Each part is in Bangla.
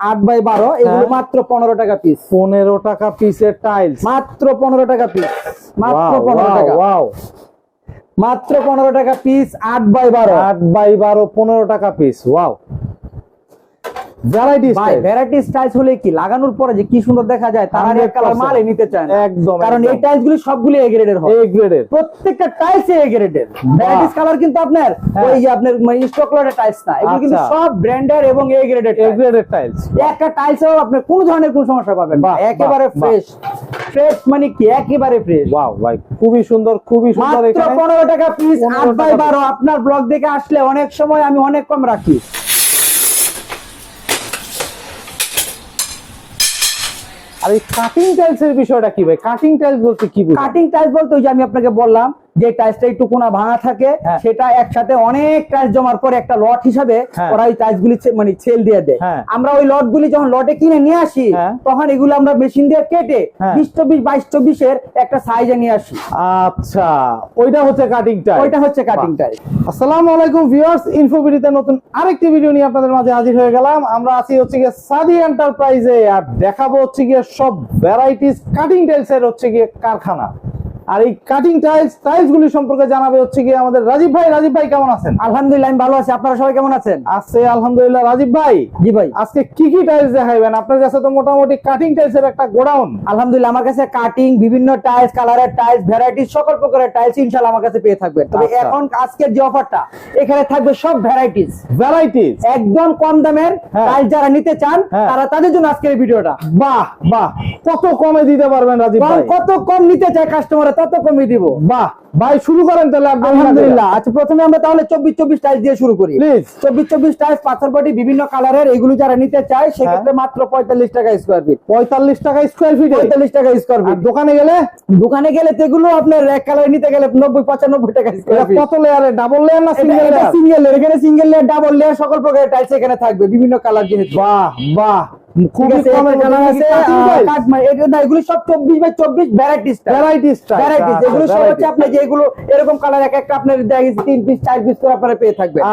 আট বাই বারো এগুলো হ্যাঁ। মাত্র পনেরো টাকা পিস পনেরো টাকা পিসের টাইল মাত্র পনেরো টাকা পিস মাত্র পনেরো টাকা। ওয়াও মাত্র পনেরো টাকা পিস আট বাই বারো। আট বাই বারো পনেরো টাকা পিস ওয়াও ভ্যারাইটি ভাই ভ্যারাইটি স্টাইলস হলে কি? লাগানোর পরে যে কি সুন্দর দেখা যায় তারা এক কালার মালে নিতে চায় না। একদম, কারণ এই টাইলস গুলি সবগুলি এ গ্রেডের হয়। এ গ্রেডের প্রত্যেকটা টাইলস এ গ্রেডের ভ্যারাইটিস কালার কিন্তু আপনার হ্যাঁ। ওই যে আপনার মানে স্টক লটের টাইলস না। এগুলো কিন্তু আচ্ছা। সব ব্র্যান্ডের এবং এ গ্রেডের এ গ্রেডের টাইলস একটা টাইলসেও আপনার কোনো ধরনের কোনো সমস্যা পাবেন না। একেবারে ফ্রেশ ফ্রেশ মানে কি? একেবারে ফ্রেশ ওয়াও ভাই খুবই সুন্দর খুবই সুন্দর মাত্র টাকা পিস 15 বাই আপনার ব্লগ দেখে আসলে অনেক সময় আমি অনেক কম রাখি। আর এই কাটিং টাইলস এর বিষয়টা কি ভাই কাটিং টাইলস বলতে কি? কাটিং টাইলস বলতে ওই যে আমি আপনাকে বললাম যে টাইলসটা একটু কোনা ভাঙা থাকে হ্যাঁ। সেটা একসাথে অনেক টাইলস জমার পরে একটা লট হিসাবে হ্যাঁ। ওরা ওই টাইলস গুলি মানে সেল দিয়ে দেয় হ্যাঁ। আমরা ওই লট গুলি যখন লটে কিনে নিয়ে আসি। তখন এগুলো আমরা মেশিন দিয়ে কেটে। বিশ চব্বিশ বাইশ চব্বিশের একটা সাইজে নিয়ে আসি আচ্ছা ওইটা হচ্ছে কাটিং টাইলস ওইটা হচ্ছে কাটিং টাইলস আসসালামু আলাইকুম ভিউয়ার্স ইনফোবিডিতে নতুন আরেকটি ভিডিও নিয়ে আপনাদের মাঝে হাজির হয়ে গেলাম আমরা আছি হচ্ছে গিয়ে সাদি এন্টারপ্রাইজে আর দেখাবো হচ্ছে গিয়ে সব ভ্যারাইটিস কাটিং টাইলস এর হচ্ছে গিয়ে কারখানা আর এই কাটিং টাইলস টাইলস গুলি সম্পর্কে জানাবে হচ্ছে গিয়ে আমাদের রাজীব ভাই। রাজীব ভাই কেমন আছেন? আলহামদুলিল্লাহ আমি ভালো আছি। আপনারা সবাই কেমন আছেন? আছে আলহামদুলিল্লাহ। রাজীব ভাই জি ভাই। আজকে কি কি টাইলস দেখাইবেন? আপনার কাছে তো মোটামুটি কাটিং টাইলস এর একটা গোডাউন। আলহামদুলিল্লাহ আমার কাছে কাটিং বিভিন্ন টাইলস কালারের টাইলস ভ্যারাইটি সকল প্রকারের টাইলস ইনশাআল্লাহ আমার কাছে পেয়ে থাকবেন। তবে আচ্ছা। এখন আজকের যে অফারটা এখানে থাকবে সব ভ্যারাইটিস ভ্যারাইটিস একদম কম দামের হ্যাঁ। টাইলস যারা নিতে চান হ্যাঁ। তারা তাদের জন্য আজকের ভিডিওটা। বাহ বাহ। কত কমে দিতে পারবেন রাজীব ভাই? কত কম নিতে চায় কাস্টমার তত কমই দিব। বাহ। ভাই শুরু করেন তাহলে আলহামদুলিল্লাহ। আচ্ছা প্রথমে আমরা তাহলে চব্বিশ চব্বিশ টাইলস দিয়ে শুরু করি। প্লিজ চব্বিশ চব্বিশ টাইলস পাথর বাটি বিভিন্ন কালারের এগুলো যারা নিতে চায় হ্যাঁ। সেক্ষেত্রে মাত্র পঁয়তাল্লিশ টাকা স্কোয়ার ফিট পঁয়তাল্লিশ টাকা স্কোয়ার ফিট পঁয়তাল্লিশ টাকা স্কোয়ার ফিট দোকানে গেলে? দোকানে গেলে তো এগুলো আপনার এক কালার নিতে গেলে নব্বই পঁচানব্বই টাকা কত লেয়ারে ডাবল লেয়ার না সিঙ্গেল লেয়ার সিঙ্গেল লেয়ার এখানে সিঙ্গেল লেয়ার ডাবল লেয়ার সকল প্রকারের টাইলস এখানে থাকবে বিভিন্ন কালার যেহেতু বাহ বাহ।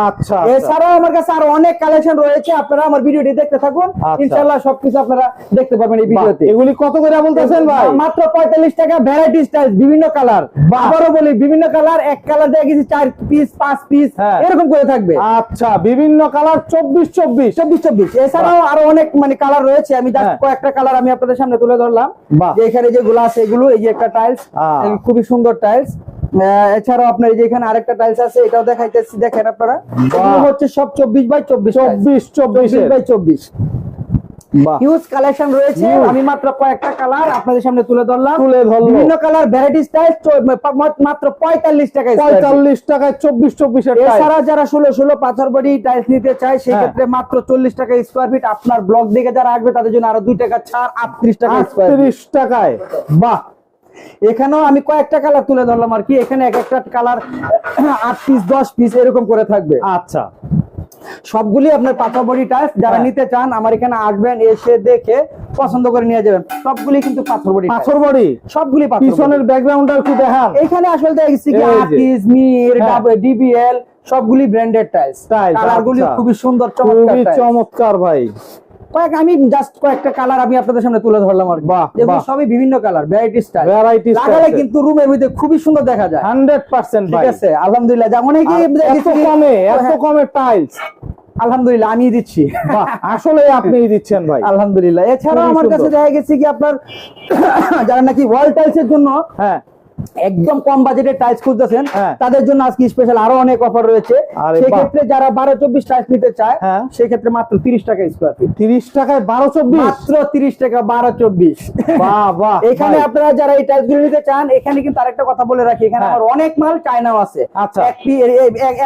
আচ্ছা আচ্ছা। এছাড়াও আমার কাছে আরও অনেক কালেকশন রয়েছে আপনারা আমার ভিডিওটি দেখতে থাকুন। আচ্ছা। সবকিছু আপনারা দেখতে পাবেন এই ভিডিওতে। এগুলি কত করে বলতেছেন ভাই? মাত্র পঁয়তাল্লিশ টাকা ভ্যারাইটি স্টাইল বিভিন্ন কালার। আবারও বলি বিভিন্ন কালার এক কালার দেখা গেছে চার পিস পাঁচ পিস হ্যাঁ। এরকম করে থাকবে। আচ্ছা বিভিন্ন কালার চব্বিশ চব্বিশ। চব্বিশ চব্বিশ। এছাড়াও আরও অনেক মানে কালার রয়েছে আমি হ্যাঁ। কয়েকটা কালার আমি আপনাদের সামনে তুলে ধরলাম। যে এখানে যেগুলো আছে এগুলো এই যে একটা টাইলস খুবই সুন্দর টাইলস এছাড়াও আপনার এই যে এখানে আরেকটা টাইলস আছে এটাও দেখাইতেছি দেখেন আপনারা। হচ্ছে সব চব্বিশ বাই চব্বিশ চব্বিশ চব্বিশ বাই চব্বিশ। হিউজ কালেকশন রয়েছে। আমি মাত্র কয়েকটা কালার আপনাদের সামনে তুলে ধরলাম। তুলে ধরলো। বিভিন্ন কালার ভ্যারাইটি স্টাইল মাত্র পঁয়তাল্লিশ টাকা পঁয়তাল্লিশ টাকায় চব্বিশ চব্বিশের টাইলস এছাড়া যারা ষোলো ষোলো পাথর বডি টাইলস নিতে চায় সেক্ষেত্রে মাত্র চল্লিশ টাকা স্কোয়ার ফিট আপনার ব্লক দিকে যারা আসবে তাদের জন্য আরও দুই টাকা ছাড় আটত্রিশ টাকা স্কোয়ার টাকায়। বাহ। এখানেও আমি কয়েকটা কালার তুলে ধরলাম আর কি। এখানে এক একটা কালার আট পিস দশ পিস এরকম করে থাকবে। আচ্ছা। সবগুলি আপনার পাথর বডি টাইলস যারা হ্যাঁ। নিতে চান আমার এখানে আসবেন এসে দেখে পছন্দ করে নিয়ে যাবেন। সবগুলি কিন্তু পাথর বডি পাথর বড়ি সবগুলি পাথর পিছনের আর কি দেখান। এখানে আসলে দেখছি কি আকিজ মির। ডিবিএল সবগুলি ব্র্যান্ডেড টাইলস টাইলস কালারগুলি খুব খুবই সুন্দর চমৎকার। চমৎকার ভাই। কয়েক আমি জাস্ট কয়েকটা কালার আমি আপনাদের সামনে তুলে ধরলাম আর কি। বাহ। সবই বিভিন্ন কালার ভ্যারাইটি স্টাইল ভ্যারাইটি লাগালে কিন্তু রুমের মধ্যে খুবই সুন্দর দেখা যায়। হান্ড্রেড পার্সেন্ট ঠিক আছে আলহামদুলিল্লাহ। যেমন যে এত কমে এত কমে টাইলস আলহামদুলিল্লাহ আমি দিচ্ছি। আসলে আপনি দিচ্ছেন ভাই। আলহামদুলিল্লাহ। এছাড়া আমার কাছে। দেখা গেছে কি আপনার যারা নাকি ওয়াল টাইলস এর জন্য হ্যাঁ। একদম কম বাজেটের টাইলস খুঁজতেছেন হ্যাঁ। তাদের জন্য আজকে স্পেশাল আরও অনেক অফার রয়েছে সেক্ষেত্রে যারা বারো চব্বিশ টাইলস নিতে চায় হ্যাঁ। সেক্ষেত্রে মাত্র তিরিশ টাকা স্কোয়ার ফিট তিরিশ টাকায় বারো চব্বিশ মাত্র তিরিশ টাকা বারো চব্বিশ বাহ এখানে আপনারা যারা এই টাইলসগুলো নিতে চান এখানে কিন্তু আরেকটা কথা বলে রাখি এখানে হ্যাঁ। আমার অনেক মাল চায়নাও আছে আচ্ছা।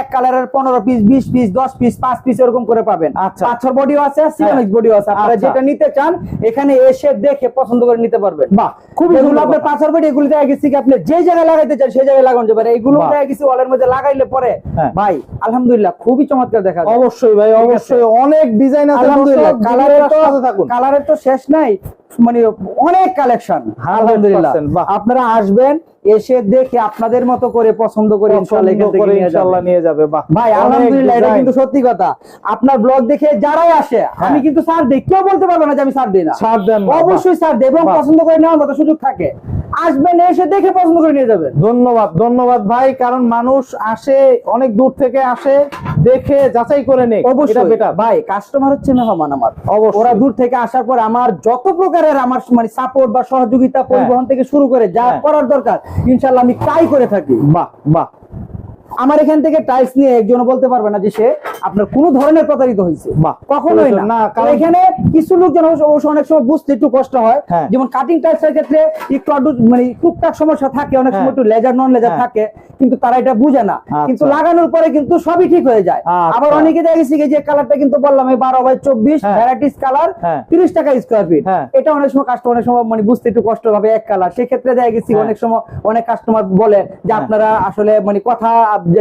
এক কালারের পনেরো পিস বিশ পিস দশ পিস পাঁচ পিস এরকম করে পাবেন আচ্ছা। পাথর বডিও আছে সিরামিক্স বডিও আছে আপনারা আচ্ছা। যেটা নিতে চান এখানে এসে দেখে পছন্দ করে নিতে পারবেন বাহ খুবই এগুলো সুন্দর আপনার। পাথর বডি এগুলো দেখা গেছে কি আপনি যে জায়গায় লাগাইতে চান সেই জায়গায় লাগানো যাবে এগুলো বাহ। ওয়ালের মধ্যে লাগাইলে পরে হ্যাঁ। ভাই আলহামদুলিল্লাহ খুবই চমৎকার দেখা অবশ্যই ভাই অবশ্যই। অনেক ডিজাইন আছে আলহামদুলিল্লাহ কালারের তো থাকুন। কালারের তো শেষ নাই মানে অনেক কালেকশন আলহামদুলিল্লাহ। আপনারা আসবেন এসে দেখে আপনাদের মতো করে পছন্দ করে ইনশাআল্লাহ নিয়ে যাবে বাহ। ভাই আলহামদুলিল্লাহ এটা কিন্তু সত্যি কথা। আপনার ব্লগ দেখে যারাই আসে আমি কিন্তু স্যার দিই। কেউ বলতে পারব না যে আমি স্যার দিই না। দেন অবশ্যই স্যার দেব এবং পছন্দ করে নেওয়ার মতো সুযোগ থাকে। আসবেন এসে দেখে পছন্দ করে নিয়ে যাবেন। ধন্যবাদ ধন্যবাদ ভাই কারণ মানুষ আসে অনেক দূর থেকে আসে দেখে যাচাই করে নেই অবশ্যই। ভাই কাস্টমার হচ্ছে মেহমান আমার। অবশ্যই। ওরা দূর থেকে আসার পর আমার যত প্রকারের আমার মানে সাপোর্ট বা সহযোগিতা পরিবহন থেকে শুরু করে যা হ্যাঁ। করার দরকার ইনশাআল্লাহ আমি তাই করে থাকি। বাহ বাহ। আমার এখান থেকে টাইলস নিয়ে একজন বলতে পারবে না যে সে আপনার কোন ধরনের প্রতারিত হয়েছে কখনোই না কারণ- এখানে কিছু লোকজন অবশ্য অনেক সময় বুঝতে একটু কষ্ট হয় হ্যাঁ। যেমন কাটিং টাইলস এর ক্ষেত্রে একটু মানে টুকটাক সমস্যা থাকে অনেক সময় হ্যাঁ। একটু লেজার নন লেজার। থাকে কিন্তু তারা এটা বুঝে না আচ্ছা। কিন্তু লাগানোর পরে কিন্তু সবই ঠিক হয়ে যায় আচ্ছা। আবার অনেকে দেখেছি যে কালারটা কিন্তু বললাম এই বারো বাই চব্বিশ। ভ্যারাইটিস কালার হ্যাঁ। তিরিশ টাকা স্কোয়ার ফিট। এটা অনেক সময় কাস্টমার অনেক সময় মানে বুঝতে একটু কষ্ট হবে এক কালার সেক্ষেত্রে দেখা গেছি। অনেক সময় অনেক কাস্টমার বলে যে। আপনারা আসলে মানে কথা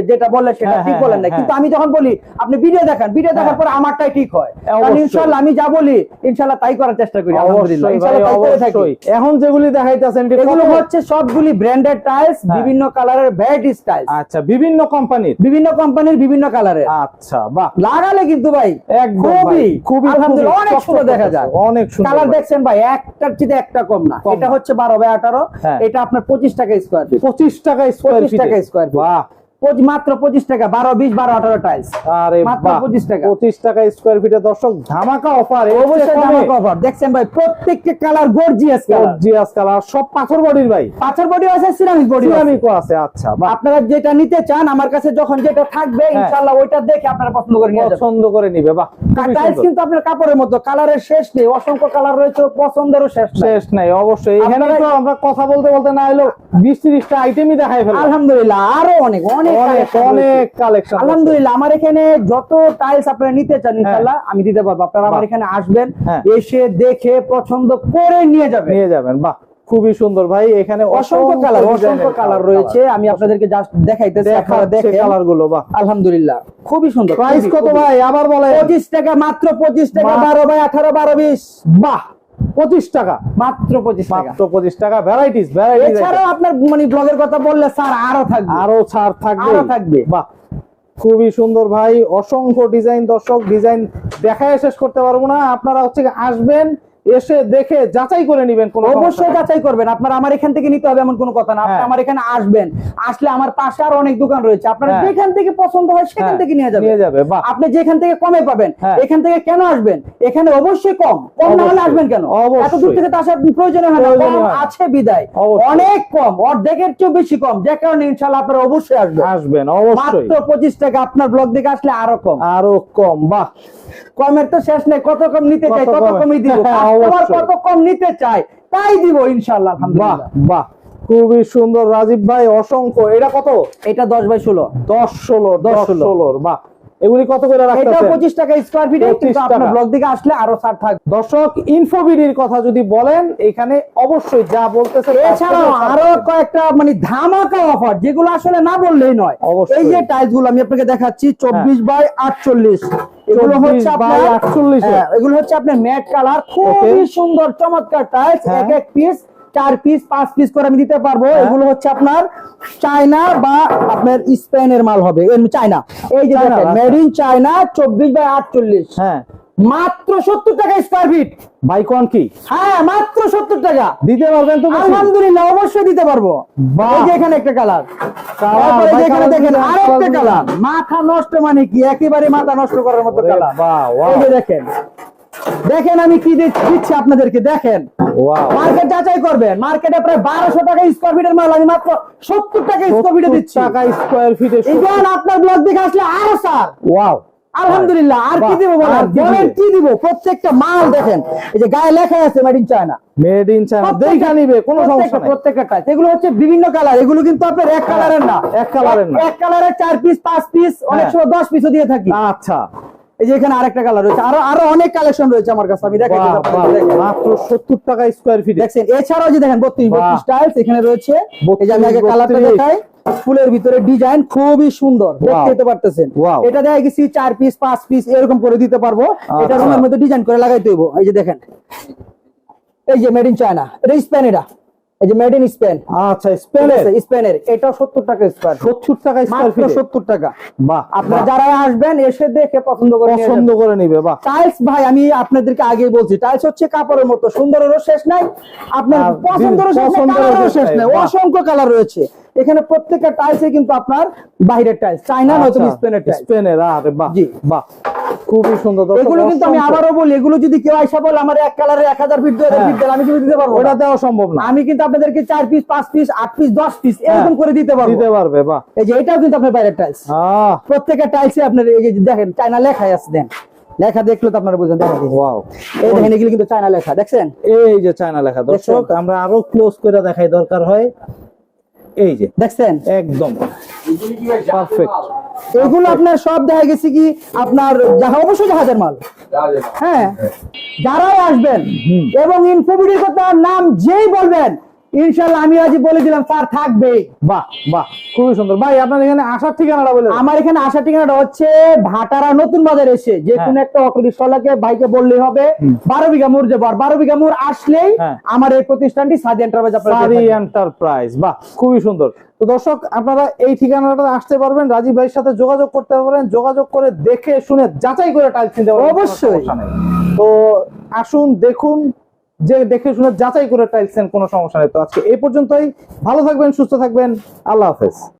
যেটা বলে সেটা হ্যাঁ, ঠিক হ্যাঁ, বলেন না হ্যাঁ, কিন্তু আমি যখন বলি আপনি ভিডিও দেখেন। ভিডিও দেখার। পর আমারটাই ঠিক হয়। ইনশাআল্লাহ আমি যা বলি ইনশাআল্লাহ তাই করার চেষ্টা করি আলহামদুলিল্লাহ। ইনশাআল্লাহ তাই করে থাকি। এখন যেগুলি দেখাইতেছেন এগুলো হচ্ছে সবগুলি ব্র্যান্ডেড টাইলস। বিভিন্ন কালারের ভ্যারাইটিস টাইলস আচ্ছা বিভিন্ন কোম্পানির বিভিন্ন কোম্পানির বিভিন্ন কালারের আচ্ছা বাহ। লাগালে কিন্তু ভাই খুবই খুবই আলহামদুলিল্লাহ অনেক সুন্দর দেখা যায়। অনেক সুন্দর কালার দেখছেন ভাই একটার চেয়ে একটা কম না। এটা হচ্ছে বারো বাই আঠারো হ্যাঁ। এটা আপনার পঁচিশ টাকা স্কোয়ার ফিট পঁচিশ টাকা স্কোয়ার পঁচিশ টাকা স্কোয়ার ফিট বাহ। মাত্র পঁচিশ টাকা বারো বিশ বারো আঠারো টাইলস 25 টাকা। পঁচিশ টাকা স্কোয়ার ফিটে দর্শক ধামাকা অফার অবশ্যই কভার দেখছেন ভাই প্রত্যেকটা কালার গর্জিয়াস গর্জিয়াস কালার সব পাথর বডির ভাই। পাথর বডি আছে সিরামিক বডি সিরামিকও আছে। আচ্ছা আপনারা যেটা নিতে চান আমার কাছে যখন যেটা থাকবে হ্যাঁ। ইনশাআল্লাহ ওইটা দেখে আপনারা পছন্দ করে নিয়ে পছন্দ করে নিবে বাহ টাইলস কিন্তু আপনার কাপড়ের মতো কালারের শেষ নেই অসংখ্য কালার রয়েছে পছন্দেরও শেষ নেই। শেষ নাই অবশ্যই। এখানে তো আমরা কথা বলতে বলতে না এলো বিশ ত্রিশটা আইটেমই দেখাই ফেললাম। আলহামদুলিল্লাহ আরও অনেক অনেক অনেক অনেক কালেকশন আলহামদুলিল্লাহ আমার এখানে যত টাইলস আপনারা নিতে চান ইনশাআল্লাহ আমি দিতে পারব। আপনারা আমার এখানে আসবেন হ্যাঁ। এসে দেখে পছন্দ করে নিয়ে যাবেন। নিয়ে যাবেন বাহ খুবই সুন্দর। ভাই এখানে অসংখ্য কালার অসংখ্য কালার রয়েছে। আমি আপনাদেরকে জাস্ট দেখাইতেছি আপনারা দেখাচ্ছে কালারগুলো বাহ। আলহামদুলিল্লাহ খুবই সুন্দর প্রাইস কত ভাই? আবার বলে পঁচিশ টাকা মাত্র পঁচিশ টাকা মা- বারো বাই আঠারো বারো বিশ। বাহ। পঁচিশ টাকা। মাত্র পঁচিশ মাত্র পঁচিশ টাকা ভ্যারাইটিস ভ্যারাইটিস এছাড়াও আপনার মানে ব্লগের কথা বললে স্যার আরও থাকবে। আরও ছাড় থাকবে। থাকবে। বাহ খুবই সুন্দর ভাই। অসংখ্য ডিজাইন দর্শক ডিজাইন দেখায় শেষ করতে পারব না। আপনারা হচ্ছে আসবেন এসে দেখে যাচাই করে নেবেন কোন অবশ্যই যাচাই করবেন। আপনার আমার এখান থেকে নিতে হবে এমন কোনো কথা না। আপনি হ্যাঁ। আমার এখানে আসবেন। আসলে আমার পাশে আর অনেক দোকান রয়েছে। আপনার হ্যাঁ। যেখান থেকে পছন্দ হয় সেখান হ্যাঁ, থেকে নিয়ে যাবেন। নিয়ে যাবে। আপনি যেখান থেকে কমে পাবেন। এখান থেকে কেন আসবেন? এখানে অবশ্যই কম। কম না হলে আসবেন কেন। এত দূর থেকে তো আসার প্রয়োজন হয় না। আছে বিদায়। অনেক কম। অর্ধেকের চেয়েও বেশি কম। যে কারণে ইনশাল্লাহ আপনারা অবশ্যই আসবেন। আসবেন অবশ্যই। মাত্র পঁচিশ টাকা আপনার ব্লগ থেকে আসলে আরও কম। আরও কম বাহ। কমের তো শেষ নেই কত কম নিতে চাই কত কমই দিব? হ্যাঁ, কাস্টমার অবশ্যই। কত কম নিতে চাই তাই দিব ইনশাল্লাহ বাহ আলহামদুলিল্লাহ। বাহ খুবই সুন্দর রাজীব ভাই অসংখ্য। এটা কত? এটা দশ বাই ষোলো। দশ ষোলো দশ 10 ষোলো। ষোলোর বাহ। এগুলি কত করে এটা রাখতেছেন পঁচিশ টাকা স্কোয়ার ফিট 25 কিন্তু আপনার ব্লগ দিকে আসলে আরও ছাড় থাকবে দর্শক ইনফোবিডির কথা যদি বলেন এখানে অবশ্যই যা বলতেছে এছাড়াও আরও কয়েকটা মানে ধামাকা অফার যেগুলো আসলে না বললেই নয়। হ্যাঁ। এই যে টাইলসগুলো আমি আপনাকে দেখাচ্ছি চব্বিশ বাই আটচল্লিশ। এগুলো হচ্ছে আপনার 48 এগুলো হচ্ছে আপনার ম্যাট কালার খুবই সুন্দর চমৎকার টাইলস। এক এক পিস চার পিস পাঁচ পিস করে আমি দিতে পারব হ্যাঁ। এগুলো হচ্ছে আপনার চায়না বা আপনার স্পেনের মাল হবে চায়না এই যে দেখেন। মেড ইন চায়না চব্বিশ বাই আটচল্লিশ হ্যাঁ মাত্র সত্তর টাকা স্কোয়ার ফিট বাইকন কি? হ্যাঁ মাত্র সত্তর টাকা। দিতে পারবেন তো আলহামদুলিল্লাহ অবশ্যই দিতে পারব। এখানে একটা কালার ভাই, দেখেন আরেকটা কালার মাথা নষ্ট মানে কি? একেবারে মাথা নষ্ট করার মতো কালার দেখেন। দেখেন আমি কি দিচ্ছি আপনাদেরকে? দেখেন। মার্কেট যাচাই করবেন। মার্কেটে প্রায় বারোশো টাকা স্কোয়ার ফিটের মাল। আমি মাত্র সত্তর টাকা স্কোয়ার ফিটে 70 দিচ্ছি। টাকা স্কোয়ার ফিটে আপনার ব্লগ দেখে আসলে আরও স্যার ওয়াও। আলহামদুলিল্লাহ আর কি দিব বলেন? আর বলেন কি দিব? প্রত্যেকটা মাল দেখেন এই যে গায়ে লেখা আছে made in China made in China দেখা নিবে কোনো সমস্যা নাই। প্রত্যেকটা টাইপ এগুলো হচ্ছে বিভিন্ন কালার এগুলো কিন্তু আপনার এক কালারের না। এক কালারের না। এক কালারের চার পিস পাঁচ পিস অনেক হ্যাঁ। সময় দশ পিসও দিয়ে থাকি। আচ্ছা। এই যে এখানে আরেকটা কালার রয়েছে। আরও আরও অনেক কালেকশন রয়েছে আমার কাছে আমি দেখাই দেখেন। মাত্র সত্তর টাকা স্কোয়ার ফিটে দেখছেন এছাড়াও যে দেখেন বত্রিশ বাহ। বত্রিশ টাইলস এখানে রয়েছে। এই যে আমি আগে কালারটা দেখাই। ফুলের ভিতরে ডিজাইন খুবই সুন্দর দেখতে পারতেছেন। এটা দেখা গেছি চার পিস পাঁচ পিস এরকম করে দিতে পারব। এটা আচ্ছা। রুমের মধ্যে ডিজাইন করে লাগাইতে হইব। এই যে দেখেন এই যে মেড ইন চায়না এটা স্পেন এটা। এই যে মেড ইন স্পেন আচ্ছা স্পেনের স্পেনের টাকা স্কোয়ার সত্তর টাকা স্কোয়ার ফিট সত্তর টাকা। বাহ আপনারা যারা আসবেন এসে দেখে পছন্দ করে পছন্দ করে নিবে বাহ। টাইলস ভাই আমি আপনাদেরকে আগে বলছি টাইলস হচ্ছে কাপড়ের মতো। সুন্দরেরও শেষ নাই আপনার পছন্দেরও শেষ নাই। অসংখ্য কালার রয়েছে। এখানে প্রত্যেকটা টাইলসে কিন্তু আপনার বাইরের টাইলস চাইনা নয়তো স্পেনের টাইলস স্পেনের আরে বাহ জি। বাহ খুবই সুন্দর এগুলো কিন্তু আমি। আবারও বলি এগুলো যদি কেউ আইসা বলে আমার এক কালারের এক হাজার ফিট দুই হাজার হ্যাঁ। ফিট আমি কিন্তু দিতে পারব ওটা দেওয়া সম্ভব না। আমি কিন্তু আপনাদেরকে চার পিস পাঁচ পিস আট পিস দশ পিস এরকম হ্যাঁ, করে দিতে পারব। দিতে পারবে বাহ। এই যে এটাও কিন্তু আপনার বাইরের টাইলস প্রত্যেকটা টাইলসে আপনার এই যে দেখেন চায়না লেখাই আছে দেন। লেখা দেখলে তো আপনারা বুঝেন দেখেন। ওয়াও এই দেখেন এগুলো কিন্তু চায়না লেখা দেখছেন? এই যে চায়না লেখা দর্শক আমরা আরও ক্লোজ করে দেখাই দরকার হয়। এই যে দেখছেন? একদম। পারফেক্ট এগুলো আপনার সব দেখা গেছে কি আপনার জাহা অবশ্যই জাহাজের মাল। হ্যাঁ যারাও আসবেন এবং ইনফোবিডির কথা নাম যেই বলবেন ইনশাল্লাহ আমি আজ বলে দিলাম স্যার থাকবে বাহ বাহ খুবই সুন্দর ভাই আপনার এখানে আসার ঠিকানাটা বলে আমার এখানে আসার ঠিকানাটা হচ্ছে ভাটারা নতুন বাজার এসে যে হ্যাঁ। কোনো একটা অটো রিক্সাওয়ালাকে ভাইকে বললেই হবে বারো বিঘা মুর যাব আর বারো বিঘা মুর আসলেই হ্যাঁ। আমার এই প্রতিষ্ঠানটি সাদি এন্টারপ্রাইজ থাকবেন। এন্টারপ্রাইজ বাহ খুবই সুন্দর তো দর্শক আপনারা এই ঠিকানাটা আসতে পারবেন রাজীব ভাইয়ের সাথে যোগাযোগ করতে পারেন যোগাযোগ করে দেখে শুনে যাচাই করে টাইলস কিনতে পারবেন অবশ্যই। তো আসুন দেখুন যে দেখে শুনে যাচাই করে টাইলস কোনো সমস্যা নেই। তো আজকে এই পর্যন্তই। ভালো থাকবেন, সুস্থ থাকবেন। আল্লাহ হাফেজ।